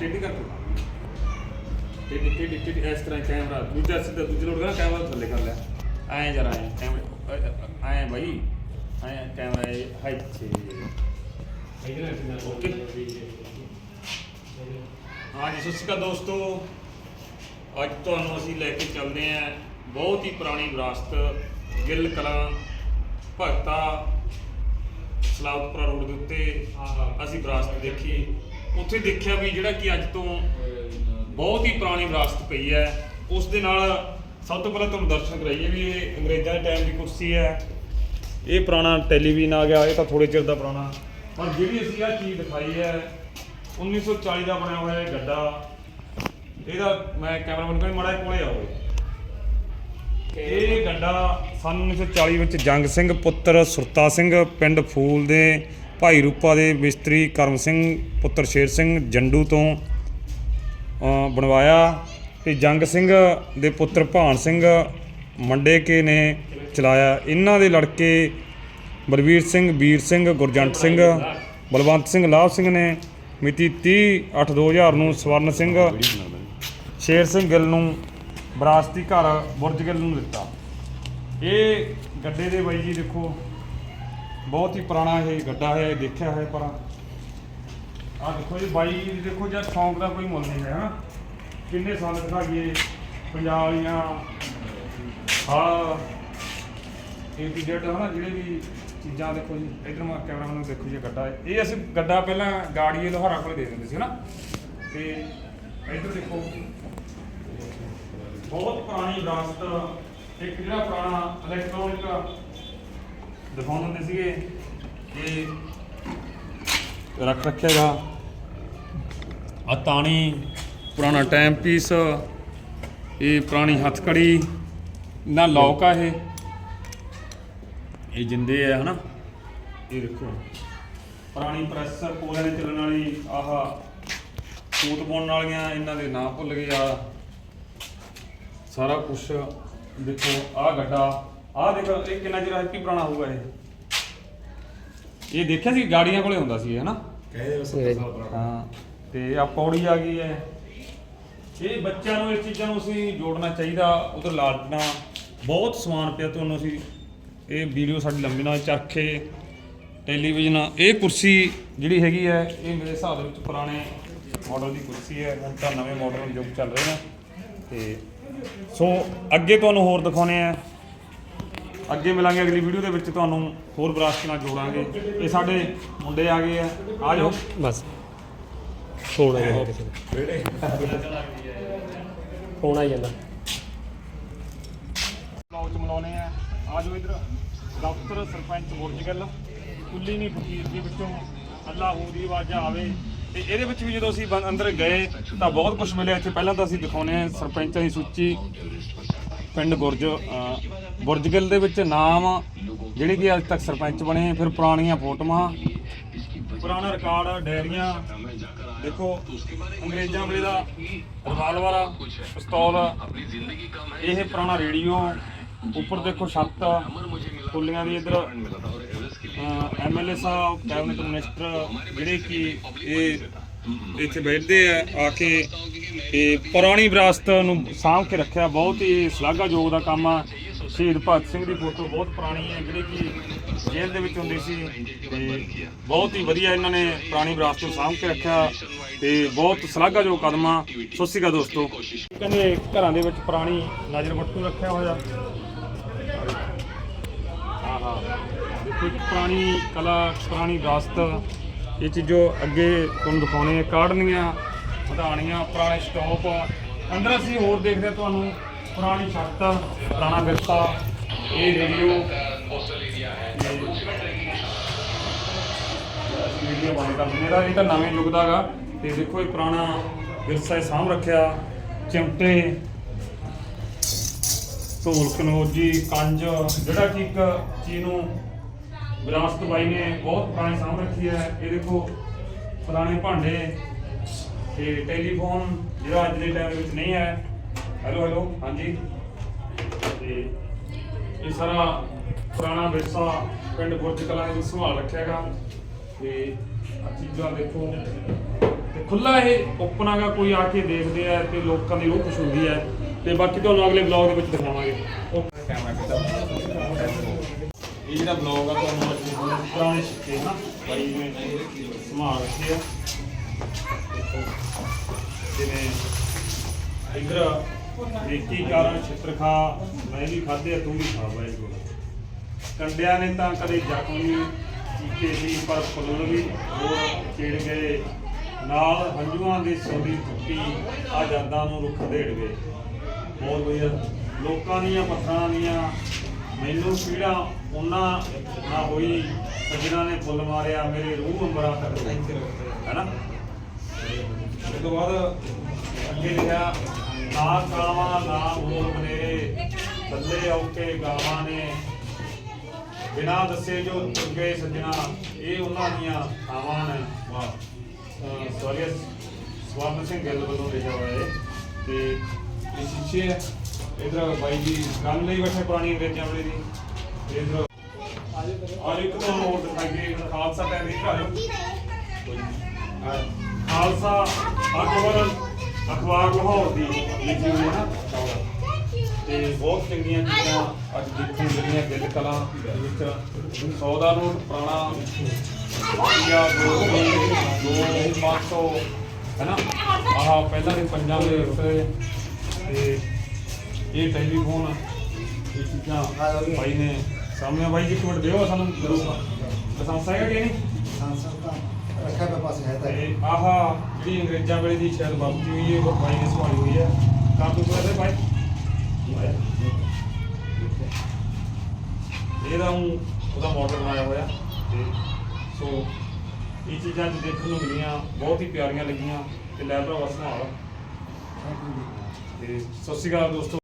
ਟੇਢੀ ਕਰਕੇ ਟੇਢੀ ਟੇਢੀ ਟੇਢੀ ਇਸ ਤਰ੍ਹਾਂ ਕੈਮਰਾ ਦੂਜਾ ਸਿੱਧਾ ਦੂਜੇ ਲੋਟ ਕਰਾਂ ਕੈਮਰਾ ਥੱਲੇ ਕਰ ਲਿਆ ਐਂ ਜਰਾ ਐਂ ਕੈਮਰਾ ਐਂ ਭਾਈ ਐਂ ਕੈਮਰਾ ਹਾਈਟ ਛੇ। ਓਕੇ ਹਾਂਜੀ ਸਤਿ ਸ਼੍ਰੀ ਅਕਾਲ ਦੋਸਤੋ। ਅੱਜ ਤੁਹਾਨੂੰ ਅਸੀਂ ਲੈ ਕੇ ਚੱਲਦੇ ਆਂ ਬਹੁਤ ਹੀ ਪੁਰਾਣੀ ਵਿਰਾਸਤ ਗਿੱਲ ਕਲਾਂ ਭਗਤਾ ਸਲਾਵਤਪੁਰਾ ਰੋਡ ਦੇ ਉੱਤੇ। ਅਸੀਂ ਵਿਰਾਸਤ ਦੇਖੀ। ਉੱਥੇ ਦੇਖਿਆ ਵੀ ਜਿਹੜਾ ਕਿ ਅੱਜ ਤੋਂ ਬਹੁਤ ਹੀ ਪੁਰਾਣੀ ਵਿਰਾਸਤ ਪਈ ਹੈ। ਉਸ ਦੇ ਨਾਲ ਸਭ ਤੋਂ ਪਹਿਲਾਂ ਤੁਹਾਨੂੰ ਦਰਸ਼ਨ ਕਰਾਈਏ ਵੀ ਇਹ ਅੰਗਰੇਜ਼ਾਂ ਦੇ ਟਾਈਮ ਦੀ ਕੁਰਸੀ ਹੈ। ਇਹ ਪੁਰਾਣਾ ਟੈਲੀਵਿਜ਼ਨ ਆ ਗਿਆ, ਇਹ ਤਾਂ ਥੋੜੇ ਚਿਰ ਦਾ ਪੁਰਾਣਾ। ਪਰ ਜਿਹੜੀ ਅਸੀਂ ਆਹ ਚੀਜ਼ ਦਿਖਾਈ ਹੈ 1940 ਦਾ ਬਣਿਆ ਹੋਇਆ ਇਹ ਗੱਡਾ, ਇਹਦਾ ਮੈਂ ਕੈਮਰਾਮੈਨ ਕਹਿੰਦਾ ਮਾੜਾ ਜਿਹਾ ਕੋਲੇ ਆਓ। ਇਹ ਗੱਡਾ ਸਨ 1940 ਵਿੱਚ ਜੰਗ ਸਿੰਘ, ਪੁੱਤਰ ਸੁਰਤਾ ਸਿੰਘ, ਪਿੰਡ ਫੂਲ ਦੇ ਭਾਈ ਰੂਪਾ ਦੇ ਮਿਸਤਰੀ ਕਰਮ ਸਿੰਘ, ਪੁੱਤਰ ਸ਼ੇਰ ਸਿੰਘ ਜੰਡੂ ਤੋਂ ਬਣਵਾਇਆ ਤੇ ਜੰਗ ਸਿੰਘ ਦੇ ਪੁੱਤਰ ਭਾਨ ਸਿੰਘ ਮੰਡੇਕੇ ਨੇ ਚਲਾਇਆ। ਇਹਨਾਂ ਦੇ ਲੜਕੇ ਬਲਵੀਰ ਸਿੰਘ, ਵੀਰ ਸਿੰਘ, ਗੁਰਜੰਟ ਸਿੰਘ, ਬਲਵੰਤ ਸਿੰਘ, ਲਾਭ ਸਿੰਘ ਨੇ ਮਿਤੀ 30 8 2000 ਨੂੰ ਸਵਰਨ ਸਿੰਘ, ਸ਼ੇਰ ਸਿੰਘ ਗਿੱਲ ਨੂੰ ਵਿਰਾਸਤੀ ਘਰ ਬੁਰਜ ਗਿੱਲ ਨੂੰ ਦਿੱਤਾ। ਇਹ ਗੱਡੇ ਦੇ ਬਾਈ ਜੀ ਦੇਖੋ। ਬਹੁਤ ਹੀ ਪੁਰਾਣਾ ਇਹ ਗੱਡਾ ਹੈ ਦੇਖਿਆ ਹੈ ਪਰ ਆ ਦੇਖੋ ਜੀ, ਬਾਈ ਦੇਖੋ ਜਦ ਸ਼ੌਂਕ ਦਾ ਕੋਈ ਮੁੱਲ ਨਹੀਂ ਹੈ ਹਨਾ ਕਿੰਨੇ ਸਾਲ ਦਿਖਾਈਏ ਪੰਜਾਬ ਵਾਲੀਆਂ ਆ ਇਹ ਵੀ ਜਿਹੜਾ ਹਨਾ ਜਿਹੜੇ ਵੀ ਚੀਜ਼ਾਂ ਦੇਖੋ ਜੀ, ਇਧਰ ਮਾ ਕੈਮਰਾਮੈਨ ਨੂੰ ਦੇਖੋ ਜੀ ਗੱਡਾ ਇਹ ਅਸੀਂ ਗੱਡਾ ਪਹਿਲਾਂ ਗਾੜੀਏ ਲੋਹਾਰਾ ਕੋਲ ਦੇ ਦਿੰਦੇ ਸੀ, ਹਨਾ? ਤੇ ਇਧਰ ਦੇਖੋ, ਬਹੁਤ ਪੁਰਾਣੀ ਵਿਰਾਸਤ, ਇੱਕ ਜਿਹੜਾ ਪੁਰਾਣਾ ਇਲੈਕਟ੍ਰੋਨਿਕ ਦਿਖਾਉਂਦੇ ਹੁੰਦੇ ਸੀਗੇ ਇਹ ਰੱਖ ਰੱਖਿਆਗਾ। ਆ ਤਾਣੀ, ਪੁਰਾਣਾ ਟਾਈਮ ਪੀਸ ਇਹ ਪੁਰਾਣੀ ਹੱਥਕੜੀ ਨਾ ਲੌਕ ਆ ਇਹ। ਇਹ ਜਿੰਦੇ ਆ, ਹਨਾ? ਇਹ ਦੇਖੋ। ਪੁਰਾਣੀ ਪ੍ਰੈਸ ਕੋਲਿਆਂ ਦੇ ਚੱਲਣ ਵਾਲੀ ਆਹ ਸੂਤ ਪਾਉਣ ਵਾਲੀਆਂ, ਇਹਨਾਂ ਦੇ ਨਾਂ ਭੁੱਲ ਗਏ ਆ। ਸਾਰਾ ਕੁਝ ਦੇਖੋ, ਆਹ ਗੱਡਾ। ਆਹ ਦੇਖੋ ਇਹ ਕਿੰਨਾ ਚਿਰ ਹੈਪੀ ਪੁਰਾਣਾ ਹੋਊਗਾ ਇਹ? ਇਹ ਦੇਖਿਆ ਸੀ ਗਾੜੀਆਂ ਕੋਲੇ ਹੁੰਦਾ ਸੀ ਇਹ ਹਨਾ? ਹਾਂ ਤੇ ਆ ਪੌੜੀ ਆ ਗਈ ਹੈ। ਇਹ ਬੱਚਿਆਂ ਨੂੰ ਇਸ ਚੀਜ਼ਾਂ ਨੂੰ ਅਸੀਂ ਜੋੜਨਾ ਚਾਹੀਦਾ ਉਧਰ ਲਾਲਟਣਾ। ਬਹੁਤ ਸਮਾਨ ਪਿਆ ਤੁਹਾਨੂੰ ਅਸੀਂ ਇਹ ਵੀਡੀਓ ਸਾਡੀ ਲੰਬੀ ਨਾ ਹੋਏ, ਚਰਖੇ ਟੈਲੀਵਿਜ਼ਨ ਇਹ ਕੁਰਸੀ ਜਿਹੜੀ ਹੈਗੀ ਹੈ ਇਹ ਮੇਰੇ ਹਿਸਾਬ ਦੇ ਵਿੱਚ ਪੁਰਾਣੇ ਮਾਡਲ ਦੀ ਕੁਰਸੀ ਹੈ। ਹੁਣ ਤਾਂ ਨਵੇਂ ਮਾਡਲ ਯੁੱਗ ਚੱਲ ਰਹੇ ਨੇ। ਤੇ ਸੋ ਅੱਗੇ ਤੁਹਾਨੂੰ ਹੋਰ ਦਿਖਾਉਣੇ ਆ। ਅੱਗੇ ਮਿਲਾਂਗੇ ਅਗਲੀ ਵੀਡੀਓ ਦੇ ਵਿੱਚ ਤੁਹਾਨੂੰ ਹੋਰ ਵਿਰਾਸਤ ਨਾਲ ਜੋੜਾਂਗੇ। ਇਹ ਸਾਡੇ ਮੁੰਡੇ ਆ ਗਏ ਆ। ਆ ਜਾਓ। ਬਸ। ਫੋਨ ਆ ਜਾਂਦਾ ਕਿਸੇ ਦਾ ਫੋਨ ਆ ਜਾਂਦਾ। ਬਲੌਗ ਚ ਮਿਲਾਉਣੇ ਆ। ਆ ਜਾਓ ਇਧਰ। ਦਫ਼ਤਰ ਸਰਪੰਚ ਬੁਰਜਗਲ ਕੁੱਲੀ ਨਹੀਂ ਫਕੀਰ ਦੀ ਵਿੱਚੋਂ। ਅੱਲਾ ਹੂ ਦੀ ਆਵਾਜ਼ ਆਵੇ। ਤੇ ਇਹਦੇ ਵਿੱਚ ਵੀ ਜਦੋਂ ਅਸੀਂ ਬੰ- ਅੰਦਰ ਗਏ ਤਾਂ ਬਹੁਤ ਕੁਝ ਮਿਲਿਆ ਇੱਥੇ। ਪਹਿਲਾਂ ਤਾਂ ਅਸੀਂ ਦਿਖਾਉਣੇ ਆ ਸਰਪੰਚਾਂ ਦੀ ਸੂਚੀ। ਪਿੰਡ ਗੁਰਜ ਅਹ, ਬੁਰਜਗਲ ਦੇ ਵਿੱਚ ਨਾਮ ਜਿਹੜੇ ਕਿ ਅੱਜ ਤੱਕ ਸਰਪੰਚ ਬਣੇ ਫਿਰ ਪੁਰਾਣੀਆਂ ਫੋਟੋਆਂ ਪੁਰਾਣਾ ਰਿਕਾਰਡ ਡਾਇਰੀਆਂ ਦੇਖੋ ਅੰਗਰੇਜ਼ਾਂ ਵੇਲੇ ਦਾ ਰਿਵਾਲਵਰ ਆ, ਪਿਸਤੌਲ ਆ। ਇਹ ਪੁਰਾਣਾ ਰੇਡੀਓ ਉੱਪਰ ਦੇਖੋ ਛੱਤ ਕੁੱਲੀਆਂ ਦੀ ਇਧਰ ਐਮਐਲਏ ਸਾਹਿਬ ਕੈਬਨਿਟ ਮਿਨਿਸਟਰ ਜਿਹੜੇ ਕਿ ਇਹ ਇੱਥੇ ਬੈਠਦੇ ਆ ਆ ਕੇ ਇਹ ਪੁਰਾਣੀ ਵਿਰਾਸਤ ਨੂੰ ਸਾਂਭ ਕੇ ਰੱਖਿਆ, ਬਹੁਤ ਹੀ ਸ਼ਲਾਘਾਯੋਗ ਦਾ ਕੰਮ ਆ। ਸ਼ਹੀਦ ਭਗਤ ਸਿੰਘ ਦੀ ਫੋਟੋ ਬਹੁਤ ਪੁਰਾਣੀ ਹੈ, ਜਿਹੜੀ ਕਿ ਜੇਲ੍ਹ ਦੇ ਵਿੱਚ ਹੁੰਦੀ ਸੀ। ਤੇ ਬਹੁਤ ਹੀ ਵਧੀਆ ਇਹਨਾਂ ਨੇ ਪੁਰਾਣੀ ਵਿਰਾਸਤ ਨੂੰ ਸਾਂਭ ਕੇ ਰੱਖਿਆ ਤੇ ਬਹੁਤ ਸ਼ਲਾਘਾਯੋਗ ਕਦਮ ਆ। ਸਤਿ ਸ਼੍ਰੀ ਅਕਾਲ ਦੋਸਤੋ। ਕਹਿੰਦੇ ਘਰਾਂ ਦੇ ਵਿੱਚ ਪੁਰਾਣੀ ਨਜ਼ਰ ਬੱਟੂ ਰੱਖਿਆ ਹੋਇਆ। ਆਹਾ। ਦੇਖੋ ਪੁਰਾਣੀ ਕਲਾ, ਪੁਰਾਣੀ ਵਿਰਾਸਤ। ਇਹ ਚੀਜ਼ੋ ਅੱਗੇ ਤੁਹਾਨੂੰ ਦਿਖਾਉਣੇ ਆ ਕਾਢਨੀਆਂ ਵਧਾਣੀਆਂ, ਪੁਰਾਣੇ ਸਟਾਪ ਅੰਦਰ ਅਸੀਂ ਹੋਰ ਦੇਖਦੇ ਹਾਂ ਤੁਹਾਨੂੰ ਪੁਰਾਣੀ ਛੱਤ, ਪੁਰਾਣਾ ਵਿਰਸਾ, ਇਹ ਰੇਡੀਓ ਵੀਡੀਓ ਬੰਦ ਕਰ ਦਿੰਦੇ ਇਹਦਾ ਇਹ ਤਾਂ ਨਵੇਂ ਯੁੱਗ ਦਾ ਹੈਗਾ ਤੇ ਦੇਖੋ ਇਹ ਪੁਰਾਣਾ ਵਿਰਸਾ ਇਹ ਸਾਂਭ ਰੱਖਿਆ। ਚਿਮਟੇ ਢੋਲ ਕਨੋਜੀ ਕੰਜ, ਜਿਹੜਾ ਕਿ ਇੱਕ ਚੀਜ਼ ਨੂੰ ਵਿਰਾਸਤ ਬਾਈ ਨੇ ਬਹੁਤ ਪੁਰਾਣੇ ਸਾਂਭ ਰੱਖੀ ਹੈ ਇਹ ਦੇਖੋ, ਪੁਰਾਣੇ ਭਾਂਡੇ ਤੇ ਟੈਲੀਫੋਨ ਜਿਹੜਾ ਅੱਜ ਦੇ ਟਾਈਮ ਵਿੱਚ ਨਹੀਂ ਹੈ ਹੈਲੋ ਹੈਲੋ ਹਾਂਜੀ। ਤੇ ਇਹ ਸਾਰਾ ਪੁਰਾਣਾ ਵਿਰਸਾ ਪਿੰਡ ਗੁਰਜ ਕਲਾਂ ਨੇ ਸੰਭਾਲ ਰੱਖਿਆ ਹੈਗਾ। ਤੇ ਆ ਚੀਜ਼ਾਂ ਦੇਖੋ, ਤੇ ਖੁੱਲਾ ਇਹ ਓਪਨ ਹੈਗਾ, ਕੋਈ ਆ ਕੇ ਦੇਖਦੇ ਆ ਤੇ ਲੋਕਾਂ ਦੀ ਰੂਹ ਖੁਸ਼ ਹੁੰਦੀ ਹੈ ਤੇ ਬਾਕੀ ਤੁਹਾਨੂੰ ਅਗਲੇ ਵਲੌਗ ਦੇ ਵਿੱਚ ਦਿਖਾਵਾਂਗੇ। ਓਕੇ ਕੈਮਰਾ ਕਿੱਦਾਂ ਇਹ ਜਿਹੜਾ ਬਲੌਗ ਆ, ਤੁਹਾਨੂੰ ਅਸੀਂ ਪੁਰਾਣੇ ਸਿੱਕੇ ਨਾ ਬਾਈ ਨੇ ਸੰਭਾਲ ਰੱਖੇ ਆ। ਦੇਖੋ, ਜਿਵੇਂ ਇਧਰ ਵੇਖੀ ਕਾਰਨ ਛਿੱਤਰ ਮੈਂ ਵੀ ਖਾਧੇ ਤੂੰ ਵੀ ਖਾ ਬਾਈ ਕੋਲ ਕੰਡਿਆਂ ਨੇ ਤਾਂ ਕਦੇ ਜ਼ਖਮ ਨਹੀਂ ਕੀਤੇ ਸੀ, ਪਰ ਫੁੱਲ ਵੀ ਹੋਰ ਚਿੜ ਗਏ। ਨਾਲ ਹੰਝੂਆਂ ਦੀ ਸੋਦੀ ਟੁੱਟੀ ਆਜ਼ਾਦਾਂ ਨੂੰ ਰੁੱਖ ਦੇੜ ਗਏ। ਹੋਰ ਵਧੀਆ ਲੋਕਾਂ ਦੀਆਂ ਪੱਥਰਾਂ ਦੀਆਂ ਮੈਨੂੰ ਪੀੜਾ ਉਹਨਾਂ ਨਾ ਹੋਈ ਸੱਜਣਾ ਨੇ ਫੁੱਲ ਮਾਰਿਆ ਮੇਰੇ ਰੂਹ ਅੰਬਰਾਂ ਤੱਕ ਹੈਨਾ? ਉਸ ਤੋਂ ਬਾਅਦ ਅੱਗੇ ਲਿਖਿਆ ਨਾ ਕਾਵਾਂ ਨਾ ਬੋਲ ਬਨੇਰੇ ਥੱਲੇ ਔਕੇ ਗਾਵਾਂ ਨੇ। ਬਿਨਾਂ ਦੱਸੇ ਜੋ ਤੁਰ ਗਏ ਸੱਜਣਾ ਇਹ ਉਹਨਾਂ ਦੀਆਂ ਥਾਵਾਂ ਨੇ। ਵਾਹ। ਸੌਰੀ ਸਵਰਨ ਸਿੰਘ ਗਿੱਲ ਵੱਲੋਂ ਲਿਖਿਆ ਹੋਇਆ ਹੈ ਤੇ ਇਹ ਸ਼ੀਸ਼ੇ ਹੈ ਇਧਰ ਬਾਈ ਜੀ ਗੱਲ ਲਈ ਬੈਠੇ ਪੁਰਾਣੀ ਅੰਗਰੇਜ਼ਾਂ ਵੇਲੇ ਦੀ ਇਧਰ ਔਰ ਇੱਕ ਤੋਂ ਹੋਰ ਦਿਖਾਈ ਦੇ ਖਾਲਸਾ ਟੈਨ ਦੀ ਘਰ। ਖਾਲਸਾ ਅਖਬਾਰ ਅਖਬਾਰ ਲਾਹੌਰ ਦੀ ਲਿਖੀ ਹੋਈ ਹੈ ਨਾ। ਤੇ ਬਹੁਤ ਚੰਗੀਆਂ ਚੀਜ਼ਾਂ ਅੱਜ ਦੇਖਣ ਜਿਹੜੀਆਂ ਮਿਲੀਆਂ ਦਿਲ ਕਲਾ ਦੇ ਵਿੱਚ। 100 ਦਾ ਨੋਟ ਪੁਰਾਣਾ। ਰੁਪਈਆ ਦੋ ਦੋ ਪੰਜ ਸੌ ਹੈਨਾ ਆਹ ਪਹਿਲਾਂ ਦੇ ਪੰਜਾਂ ਦੇ ਉੱਤੇ ਤੇ ਇਹ ਟੈਲੀਫੋਨ ਇਹ ਚੀਜ਼ਾਂ ਭਾਈ ਨੇ ਸਾਹਮਣੇ ਬਾਈ ਜੀ ਇੱਕ ਮਿੰਟ ਦਿਓ ਸਾਨੂੰ। ਲਾਇਸੈਂਸ ਹੈਗਾ ਕਿ ਨਹੀਂ? ਰੱਖਿਆ ਪਿਆ ਪਾਸੇ ਹੈ ਤਾਂ। ਤੇ ਆਹ ਜਿਹੜੀ ਅੰਗਰੇਜ਼ਾਂ ਵੇਲੇ ਦੀ ਸ਼ਾਇਦ ਵਰਤੀ ਹੋਈ ਹੈ ਉਹ ਭਾਈ ਨੇ ਸੰਭਾਲੀ ਹੋਈ ਹੈ। ਕੰਮ ਤੋਂ ਇਹਦੇ ਭਾਈ ਇਹਦਾ ਊਂ ਉਹਦਾ ਮਾਡਲ ਬਣਾਇਆ ਹੋਇਆ। ਤੇ ਸੋ ਇਹ ਚੀਜ਼ਾਂ ਅੱਜ ਦੇਖਣ ਨੂੰ ਮਿਲੀਆਂ। ਬਹੁਤ ਹੀ ਪਿਆਰੀਆਂ ਲੱਗੀਆਂ। ਤੇ ਲੈ ਭਰਾਵਾ ਸੰਭਾਲ ਤੇ ਸਤਿ ਸ਼੍ਰੀ ਅਕਾਲ ਦੋਸਤੋ।